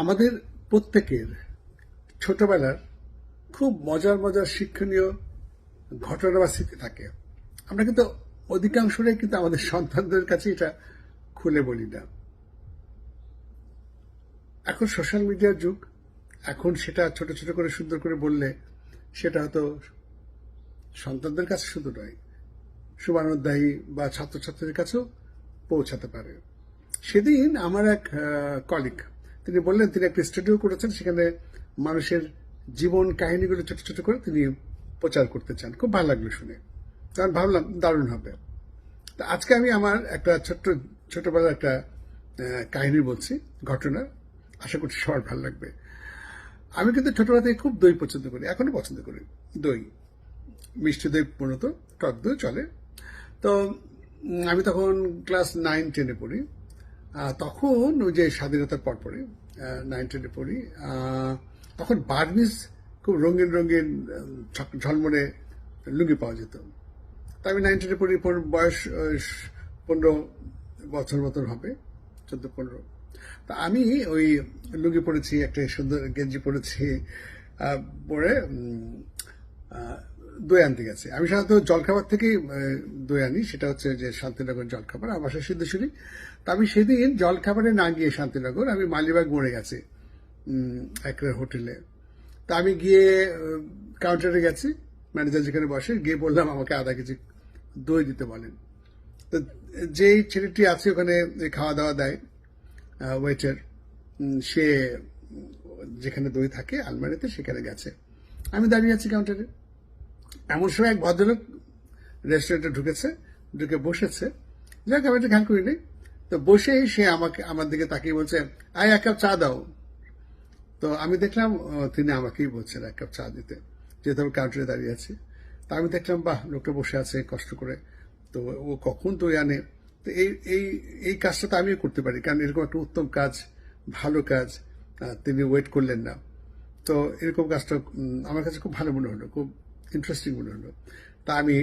আমাদের প্রত্যেকের ছোটবেলার খুব মজার মজার শিক্ষণীয় ঘটনা বা স্মৃতি থাকে। আমরা কিন্তু অধিকাংশরাই কিন্তু আমাদের সন্তানদের কাছে এটা খুলে বলি না। এখন সোশ্যাল মিডিয়ার যুগ, এখন সেটা ছোট ছোট করে সুন্দর করে বললে সেটা হয়তো সন্তানদের কাছে শুধু নয় শুভানুধ্যায়ী বা ছাত্রছাত্রীদের কাছেও পৌঁছাতে পারে। সেদিন আমার এক কলিগ তিনি বললেন, তিনি একটা স্টুডিও করেছেন, সেখানে মানুষের জীবন কাহিনীগুলো ছোট ছোট করে তিনি প্রচার করতে চান। খুব ভালো লাগল শুনে। তখন ভাবলাম, দারুণ হবে। তো আজকে আমি আমার একটা ছোট্ট, ছোটবেলার একটা কাহিনী বলছি, ঘটনা। আশা করছি সবার ভালো লাগবে। আমি কিন্তু ছোটবেলা থেকে খুব দই পছন্দ করি, এখনও পছন্দ করি। দই, মিষ্টি দই মূলত, টক দই চলে। তো আমি তখন ক্লাস নাইন, টেনে পড়ি। তখন ওই যে স্বাধীনতার পর পরে নাইন পড়ি তখন বার্মিজ খুব রঙিন রঙিন ঝলমলে লুঙ্গি পাওয়া যেত। তা আমি নাইন টেনে পড়ি বয়স পনেরো বছর মতন হবে চোদ্দ পনেরো। তা আমি ওই লুঙ্গি পরেছি একটা সুন্দর গেঞ্জি আহ, পরে দই আনতে গেছে। আমি সাধারণত জলখাবার থেকেই দই আনি। সেটা হচ্ছে যে শান্তিনগর জলখাবার, আমার বাসা সিদ্ধেশ্বরী। তা আমি সেদিন জলখাবারে না গিয়ে শান্তিনগর, আমি মালিবাগ মোড়ে গেছি একটা হোটেলে। তা আমি গিয়ে কাউন্টারে গেছি, ম্যানেজার যেখানে বসে, গিয়ে বললাম, আমাকে আধা কেজি দই দিতে বলেন। তো যেই ছেলেটি আছে ওখানে খাওয়া দাওয়া দেয় ওয়েটার সে যেখানে দই থাকে, আলমারিতে সেখানে গেছে। আমি দাঁড়িয়ে আছি কাউন্টারে। এমন সময় এক ভদ্রলোক রেস্টুরেন্টে ঢুকেছে, ঢুকে বসেছে। যাক, আমি একটা খেয়াল করি নি। তো বসেই সে আমাকে, আমার দিকে তাকিয়ে বলছে, আয়, এক কাপ চা দাও। তো আমি দেখলাম তিনি আমাকেই বলছেন, এক কাপ চা দিতে, যেহেতু আমি কাউন্টারে দাঁড়িয়ে আছি। তা আমি দেখলাম, বাহ, লোকটা বসে আছে, কষ্ট করে। তো ও কখন তো আনে তো এই এই এই কাজটা তো আমিও করতে পারি, কারণ এরকম একটা উত্তম কাজ, ভালো কাজ তিনি ওয়েট করলেন না। তো এরকম কাজটা আমার কাছে খুব ভালো মনে হলো, খুব ইন্টারেস্টিং মনে হলো। তা আমি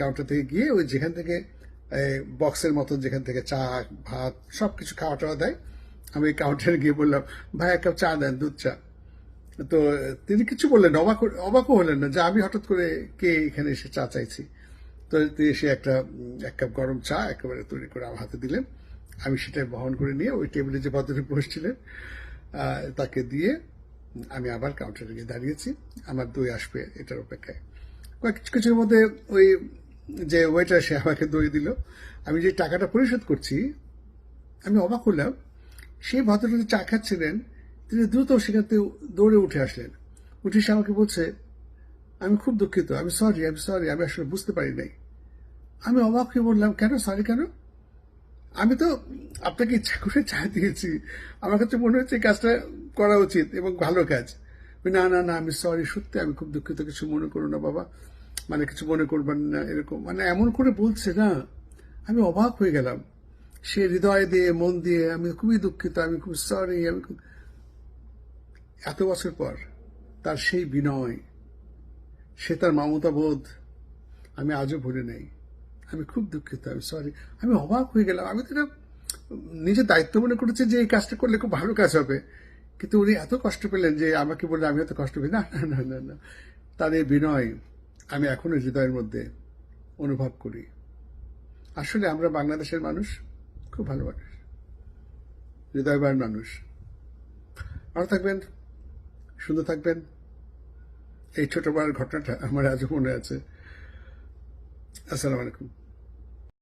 কাউন্টার থেকে গিয়ে ওই যেখান থেকে বক্সের মতন যেখান থেকে চা, ভাত সব কিছু খাওয়া টাওয়া দেয় আমি কাউন্টারে গিয়ে বললাম, ভাই, এক কাপ চা দেন, দুধ চা। তো, তিনি কিছু বললেন অবাক অবাকও হলেন না, যে আমি হঠাৎ করে কে এখানে এসে চা চাইছি। তো তিনি এসে একটা এক কাপ গরম চা একেবারে তৈরি করে আমার হাতে দিলেন। আমি সেটা বহন করে নিয়ে ওই টেবিলে যে ভদ্রলোক বসছিলেন তাকে দিয়ে আমি আবার কাউন্টারে গিয়ে দাঁড়িয়েছি। আমার দই আসবে এটার অপেক্ষায়। কয়েক কিছুর মধ্যে ওই যে ওয়েটার সে আমাকে দই দিল। আমি যে টাকাটা পরিশোধ করছি, আমি অবাক হলাম। সেই ভদ্রলোক চা খাচ্ছিলেন, তিনি দ্রুত সেখান থেকে দৌড়ে উঠে আসলেন। উঠে সে আমাকে বলছে, আমি খুব দুঃখিত, আমি সরি আমি সরি আমি আসলে বুঝতে পারি নাই। আমি অবাক হয়ে বললাম, কেন সরি কেন? আমি তো আপনাকে ইচ্ছা করে চা দিয়েছি। আমার কাছে মনে হচ্ছে কাজটা করা উচিত এবং ভালো কাজ। না না না, আমি সরি সত্যি আমি খুব দুঃখিত, কিছু মনে করো না বাবা। মানে কিছু মনে করবেন না, এরকম। মানে এমন করে বলছে না, আমি অবাক হয়ে গেলাম। সে হৃদয় দিয়ে, মন দিয়ে, আমি খুবই দুঃখিত, আমি খুব সরি আমি খুব এত বছর পর তার সেই বিনয়, সে তার মমতা বোধ আমি আজও ভুলে নেই। আমি খুব দুঃখিত, আমি সরি আমি অবাক হয়ে গেলাম। আমি তো নিজের দায়িত্ব মনে করেছি যে এই কাজটা করলে খুব ভালো কাজ হবে। কিন্তু উনি এত কষ্ট পেলেন যে আমাকে বললে আমি এত কষ্ট পেই না না না না। তার এই বিনয় আমি এখনও হৃদয়ের মধ্যে অনুভব করি। আসলে আমরা বাংলাদেশের মানুষ খুব ভালো মানুষ, হৃদয়বান মানুষ। ভালো থাকবেন, সুন্দর থাকবেন। এই ছোটবেলার ঘটনাটা আমার আজও মনে আছে। আসসালামু আলাইকুম।